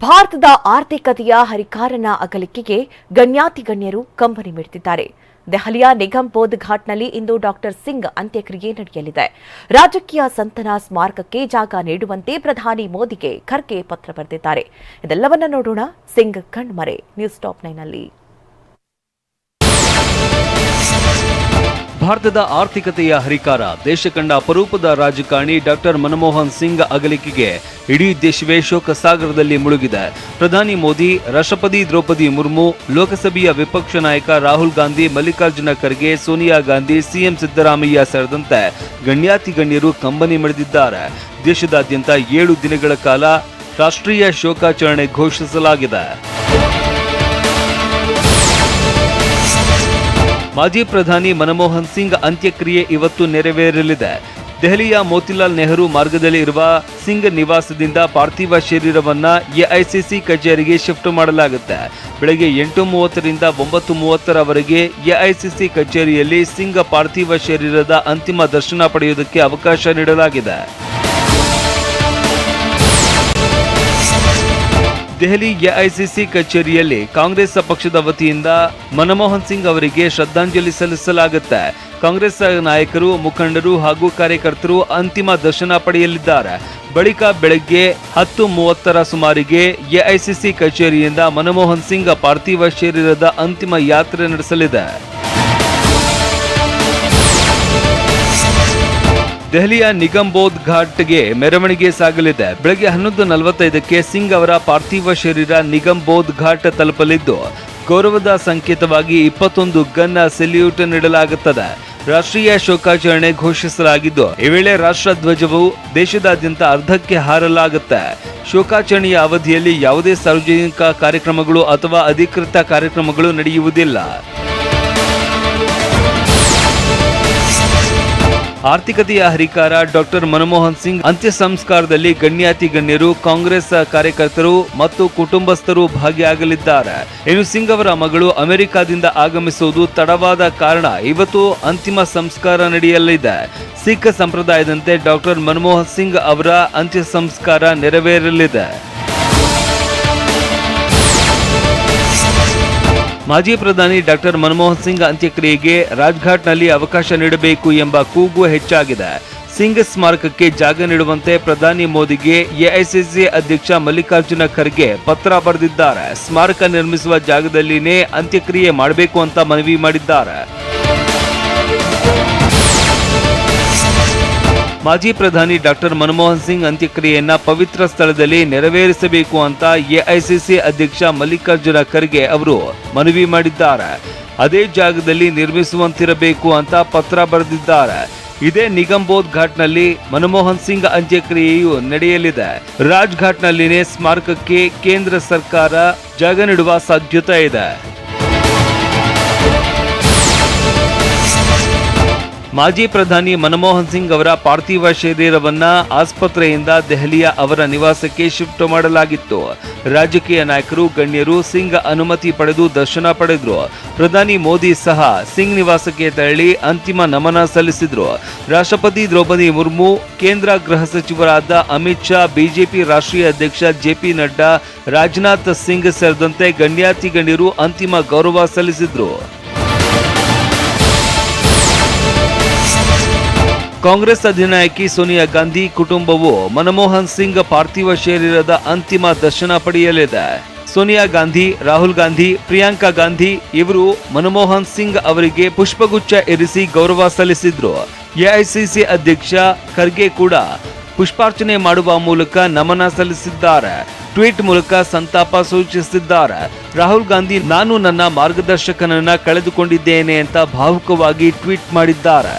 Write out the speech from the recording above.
ಭಾರತದ ಆರ್ಥಿಕತೆಯ ಹರಿಕಾರನ ಅಗಲಿಕೆಗೆ ಗಣ್ಯಾತಿ ಗಣ್ಯರು ಕಂಬನಿ ಮಿಡಿದಿದ್ದಾರೆ. ದೆಹಲಿಯ ನಿಗಮ್ ಬೋಧ್ ಘಾಟ್ನಲ್ಲಿ ಇಂದು ಡಾಕ್ಟರ್ ಸಿಂಗ್ ಅಂತ್ಯಕ್ರಿಯೆ ನಡೆಯಲಿದೆ. ರಾಜಕೀಯ ಸಂತನ ಸ್ಮಾರಕಕ್ಕೆ ಜಾಗ ನೀಡುವಂತೆ ಪ್ರಧಾನಿ ಮೋದಿಗೆ ಖರ್ಗೆ ಪತ್ರ ಬರೆದಿದ್ದಾರೆ. ಇದೆಲ್ಲವನ್ನ ನೋಡೋಣ. ಸಿಂಗ್ ಕಣ್ಮರೆ, ನ್ಯೂಸ್ ಟಾಪ್ ನೈನ್ನಲ್ಲಿ. ಭಾರತದ ಆರ್ಥಿಕತೆಯ ಹರಿಕಾರ. ದೇಶ ಕಂಡ ಅಪರೂಪದ ರಾಜಕಾರಣಿ ಡಾಕ್ಟರ್ ಮನಮೋಹನ್ ಸಿಂಗ್ ಅಗಲಿಕೆಗೆ ಇಡೀ ದೇಶವೇ ಶೋಕ ಸಾಗರದಲ್ಲಿ ಮುಳುಗಿದೆ. ಪ್ರಧಾನಿ ಮೋದಿ, ರಾಷ್ಟ್ರಪತಿ ದ್ರೌಪದಿ ಮುರ್ಮು, ಲೋಕಸಭೆಯ ವಿಪಕ್ಷ ನಾಯಕ ರಾಹುಲ್ ಗಾಂಧಿ, ಮಲ್ಲಿಕಾರ್ಜುನ ಖರ್ಗೆ, ಸೋನಿಯಾ ಗಾಂಧಿ, ಸಿಎಂ ಸಿದ್ದರಾಮಯ್ಯ ಸೇರಿದಂತೆ ಗಣ್ಯಾತಿ ಗಣ್ಯರು ಕಂಬನಿ ಮಡಿದಿದ್ದಾರೆ. ದೇಶದಾದ್ಯಂತ ಏಳು ದಿನಗಳ ಕಾಲ ರಾಷ್ಟ್ರೀಯ ಶೋಕಾಚರಣೆ ಘೋಷಿಸಲಾಗಿದೆ. ಮಾಜಿ ಪ್ರಧಾನಿ ಮನಮೋಹನ್ ಸಿಂಗ್ ಅಂತ್ಯಕ್ರಿಯೆ ಇವತ್ತು ನೆರವೇರಲಿದೆ. ದೆಹಲಿಯ ಮೋತಿಲಾಲ್ ನೆಹರು ಮಾರ್ಗದಲ್ಲಿ ಇರುವ ಸಿಂಗ್ ನಿವಾಸದಿಂದ ಪಾರ್ಥಿವ ಶರೀರವನ್ನ ಎಐಸಿಸಿ ಕಚೇರಿಗೆ ಶಿಫ್ಟ್ ಮಾಡಲಾಗುತ್ತೆ. ಬೆಳಗ್ಗೆ ಎಂಟು ಮೂವತ್ತರಿಂದ ಒಂಬತ್ತು ಮೂವತ್ತರವರೆಗೆ ಎಐಸಿಸಿ ಕಚೇರಿಯಲ್ಲಿ ಸಿಂಗ್ ಪಾರ್ಥಿವ ಶರೀರದ ಅಂತಿಮ ದರ್ಶನ ಪಡೆಯುವುದಕ್ಕೆ ಅವಕಾಶ ನೀಡಲಾಗಿದೆ. ದೆಹಲಿ ಎಐಸಿಸಿ ಕಚೇರಿಯಲ್ಲಿ ಕಾಂಗ್ರೆಸ್ ಪಕ್ಷದ ವತಿಯಿಂದ ಮನಮೋಹನ್ ಸಿಂಗ್ ಅವರಿಗೆ ಶ್ರದ್ಧಾಂಜಲಿ ಸಲ್ಲಿಸಲಾಗುತ್ತೆ. ಕಾಂಗ್ರೆಸ್ ನಾಯಕರು, ಮುಖಂಡರು ಹಾಗೂ ಕಾರ್ಯಕರ್ತರು ಅಂತಿಮ ದರ್ಶನ ಪಡೆಯಲಿದ್ದಾರೆ. ಬಳಿಕ ಬೆಳಗ್ಗೆ ಹತ್ತು ಮೂವತ್ತರ ಸುಮಾರಿಗೆ ಎಐಸಿಸಿ ಕಚೇರಿಯಿಂದ ಮನಮೋಹನ್ ಸಿಂಗ್ ಪಾರ್ಥಿವ ಶರೀರದ ಅಂತಿಮ ಯಾತ್ರೆ ನಡೆಸಲಿದೆ. ದೆಹಲಿಯ ನಿಗಮ್ಬೋಧ್ ಘಾಟ್ಗೆ ಮೆರವಣಿಗೆ ಸಾಗಲಿದೆ. ಬೆಳಗ್ಗೆ ಹನ್ನೊಂದು ನಲವತ್ತೈದಕ್ಕೆ ಸಿಂಗ್ ಅವರ ಪಾರ್ಥಿವ ಶರೀರ ನಿಗಮ್ಬೋಧ್ ಘಾಟ್ ತಲುಪಲಿದ್ದು, ಗೌರವದ ಸಂಕೇತವಾಗಿ ಇಪ್ಪತ್ತೊಂದು ಗನ್ ಸೆಲ್ಯೂಟ್ ನೀಡಲಾಗುತ್ತದೆ. ರಾಷ್ಟ್ರೀಯ ಶೋಕಾಚರಣೆ ಘೋಷಿಸಲಾಗಿದ್ದು, ಈ ವೇಳೆ ರಾಷ್ಟ್ರ ಧ್ವಜವು ದೇಶದಾದ್ಯಂತ ಅರ್ಧಕ್ಕೆ ಹಾರಲಾಗುತ್ತೆ. ಶೋಕಾಚರಣೆಯ ಅವಧಿಯಲ್ಲಿ ಯಾವುದೇ ಸಾರ್ವಜನಿಕ ಕಾರ್ಯಕ್ರಮಗಳು ಅಥವಾ ಅಧಿಕೃತ ಕಾರ್ಯಕ್ರಮಗಳು ನಡೆಯುವುದಿಲ್ಲ. ಆರ್ಥಿಕತೆಯ ಹರಿಕಾರ ಡಾಕ್ಟರ್ ಮನಮೋಹನ್ ಸಿಂಗ್ ಅಂತ್ಯ ಸಂಸ್ಕಾರದಲ್ಲಿ ಗಣ್ಯಾತಿ ಗಣ್ಯರು, ಕಾಂಗ್ರೆಸ್ ಕಾರ್ಯಕರ್ತರು ಮತ್ತು ಕುಟುಂಬಸ್ಥರು ಭಾಗಿಯಾಗಲಿದ್ದಾರೆ. ಇನ್ನು ಸಿಂಗ್ ಅವರ ಮಗಳು ಅಮೆರಿಕಾದಿಂದ ಆಗಮಿಸುವುದು ತಡವಾದ ಕಾರಣ ಇವತ್ತು ಅಂತಿಮ ಸಂಸ್ಕಾರ ನಡೆಯಲಿದೆ. ಸಿಖ್ ಸಂಪ್ರದಾಯದಂತೆ ಡಾಕ್ಟರ್ ಮನಮೋಹನ್ ಸಿಂಗ್ ಅವರ ಅಂತ್ಯ ಸಂಸ್ಕಾರ ನೆರವೇರಲಿದೆ. ಮಾಜಿ ಪ್ರಧಾನಿ ಡಾಕ್ಟರ್ ಮನಮೋಹನ್ ಸಿಂಗ್ ಅಂತ್ಯಕ್ರಿಯೆಗೆ ರಾಜ್ಘಾಟ್ನಲ್ಲಿ ಅವಕಾಶ ನೀಡಬೇಕು ಎಂಬ ಕೂಗು ಹೆಚ್ಚಾಗಿದೆ. ಸಿಂಗ್ ಸ್ಮಾರಕಕ್ಕೆ ಜಾಗ ನೀಡುವಂತೆ ಪ್ರಧಾನಿ ಮೋದಿಗೆ ಎಐಸಿಸಿ ಅಧ್ಯಕ್ಷ ಮಲ್ಲಿಕಾರ್ಜುನ ಖರ್ಗೆ ಪತ್ರ ಬರೆದಿದ್ದಾರೆ. ಸ್ಮಾರಕ ನಿರ್ಮಿಸುವ ಜಾಗದಲ್ಲಿನೇ ಅಂತ್ಯಕ್ರಿಯೆ ಮಾಡಬೇಕು ಅಂತ ಮನವಿ ಮಾಡಿದ್ದಾರೆ. ಮಾಜಿ ಪ್ರಧಾನಿ ಡಾಕ್ಟರ್ ಮನಮೋಹನ್ ಸಿಂಗ್ ಅಂತ್ಯಕ್ರಿಯೆಯನ್ನ ಪವಿತ್ರ ಸ್ಥಳದಲ್ಲಿ ನೆರವೇರಿಸಬೇಕು ಅಂತ ಎಐಸಿಸಿ ಅಧ್ಯಕ್ಷ ಮಲ್ಲಿಕಾರ್ಜುನ ಖರ್ಗೆ ಅವರು ಮನವಿ ಮಾಡಿದ್ದಾರೆ. ಅದೇ ಜಾಗದಲ್ಲಿ ನಿರ್ಮಿಸುವಂತಿರಬೇಕು ಅಂತ ಪತ್ರ ಬರೆದಿದ್ದಾರೆ. ಇದೇ ನಿಗಮ್ಬೋಧ್ ಘಾಟ್ನಲ್ಲಿ ಮನಮೋಹನ್ ಸಿಂಗ್ ಅಂತ್ಯಕ್ರಿಯೆಯು ನಡೆಯಲಿದೆ. ರಾಜ್ ಘಾಟ್ನಲ್ಲಿನೇ ಸ್ಮಾರಕಕ್ಕೆ ಕೇಂದ್ರ ಸರ್ಕಾರ ಜಾಗ ನೀಡುವ ಸಾಧ್ಯತೆ ಇದೆ. ಮಾಜಿ ಪ್ರಧಾನಿ ಮನಮೋಹನ್ ಸಿಂಗ್ ಅವರ ಪಾರ್ಥಿವ ಶರೀರವನ್ನ ಆಸ್ಪತ್ರೆಯಿಂದ ದೆಹಲಿಯ ಅವರ ನಿವಾಸಕ್ಕೆ ಶಿಫ್ಟ್ ಮಾಡಲಾಗಿತ್ತು. ರಾಜಕೀಯ ನಾಯಕರು, ಗಣ್ಯರು ಸಿಂಗ್ ಅನುಮತಿ ಪಡೆದು ದರ್ಶನ ಪಡೆದ್ರು. ಪ್ರಧಾನಿ ಮೋದಿ ಸಹ ಸಿಂಗ್ ನಿವಾಸಕ್ಕೆ ತೆರಳಿ ಅಂತಿಮ ನಮನ ಸಲ್ಲಿಸಿದ್ರು. ರಾಷ್ಟ್ರಪತಿ ದ್ರೌಪದಿ ಮುರ್ಮು, ಕೇಂದ್ರ ಗೃಹ ಸಚಿವರಾದ ಅಮಿತ್ ಶಾ, ಬಿಜೆಪಿ ರಾಷ್ಟ್ರೀಯ ಅಧ್ಯಕ್ಷ ಜೆಪಿ ನಡ್ಡಾ, ರಾಜನಾಥ್ ಸಿಂಗ್ ಸೇರಿದಂತೆ ಗಣ್ಯಾತಿ ಗಣ್ಯರು ಅಂತಿಮ ಗೌರವ ಸಲ್ಲಿಸಿದ್ರು. ಕಾಂಗ್ರೆಸ್ ಅಧಿನಾಯಕಿ ಸೋನಿಯಾ ಗಾಂಧಿ ಕುಟುಂಬವು ಮನಮೋಹನ್ ಸಿಂಗ್ ಪಾರ್ಥಿವ ಶರೀರದ ಅಂತಿಮ ದರ್ಶನ ಪಡೆಯಲಿದೆ. ಸೋನಿಯಾ ಗಾಂಧಿ, ರಾಹುಲ್ ಗಾಂಧಿ, ಪ್ರಿಯಾಂಕಾ ಗಾಂಧಿ ಇವರು ಮನಮೋಹನ್ ಸಿಂಗ್ ಅವರಿಗೆ ಪುಷ್ಪಗುಚ್ಛ ಇರಿಸಿ ಗೌರವ ಸಲ್ಲಿಸಿದ್ರು. ಎಐಸಿಸಿ ಅಧ್ಯಕ್ಷ ಖರ್ಗೆ ಕೂಡ ಪುಷ್ಪಾರ್ಚನೆ ಮಾಡುವ ಮೂಲಕ ನಮನ ಸಲ್ಲಿಸಿದ್ದಾರೆ. ಟ್ವೀಟ್ ಮೂಲಕ ಸಂತಾಪ ಸೂಚಿಸಿದ್ದಾರೆ. ರಾಹುಲ್ ಗಾಂಧಿ, ನಾನು ನನ್ನ ಮಾರ್ಗದರ್ಶಕನನ್ನ ಕಳೆದುಕೊಂಡಿದ್ದೇನೆ ಅಂತ ಭಾವುಕವಾಗಿ ಟ್ವೀಟ್ ಮಾಡಿದ್ದಾರೆ.